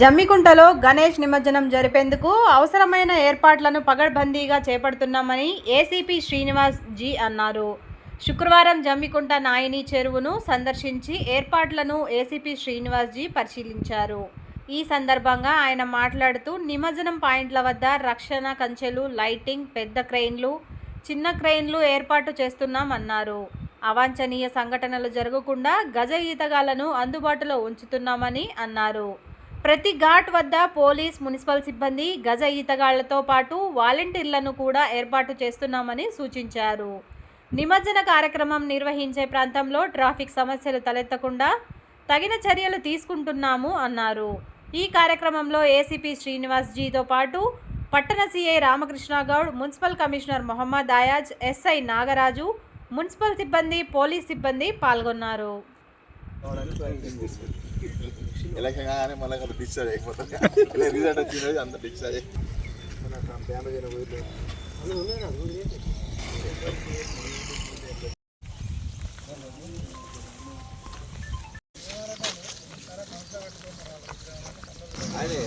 జమ్మికుంటలో గణేష్ నిమజ్జనం జరిపేందుకు అవసరమైన ఏర్పాట్లను పగడ్బందీగా చేపడుతున్నామని ఏసీపీ శ్రీనివాస్ జీ అన్నారు. శుక్రవారం జమ్మికుంట నాయని చెరువును సందర్శించి ఏర్పాట్లను ఏసీపీ శ్రీనివాస్ జీ పరిశీలించారు. ఈ సందర్భంగా ఆయన మాట్లాడుతూ నిమజ్జనం పాయింట్ల వద్ద రక్షణ కంచెలు లైటింగ్ పెద్ద క్రెయిన్లు చిన్న క్రెయిన్లు ఏర్పాటు చేస్తున్నామన్నారు. అవాంఛనీయ సంఘటనలు జరగకుండా గజ ఈతగాలను అందుబాటులో ఉంచుతున్నామని అన్నారు. ప్రతి ఘాట్ వద్ద పోలీస్ మున్సిపల్ సిబ్బంది గజ ఈతగాళ్ళతో పాటు వాలంటీర్లను కూడా ఏర్పాటు చేస్తున్నామని సూచించారు. నిమజ్జన కార్యక్రమం నిర్వహించే ప్రాంతంలో ట్రాఫిక్ సమస్యలు తలెత్తకుండా తగిన చర్యలు తీసుకుంటున్నాము అన్నారు. ఈ కార్యక్రమంలో ఏసీపీ శ్రీనివాస్ జీతో పాటు పట్టణ CI Ramakrishna Goud municipal commissioner Mohammed Ayaz SI Nagaraju municipal సిబ్బంది పోలీస్ సిబ్బంది పాల్గొన్నారు. ఎలక్షన్ కాగానే మళ్ళీ కదా డిశ్చార్జ్ అయిపోతుంది రిజల్ట్ వచ్చిన రోజు అంత డిశ్చార్జ్ అదే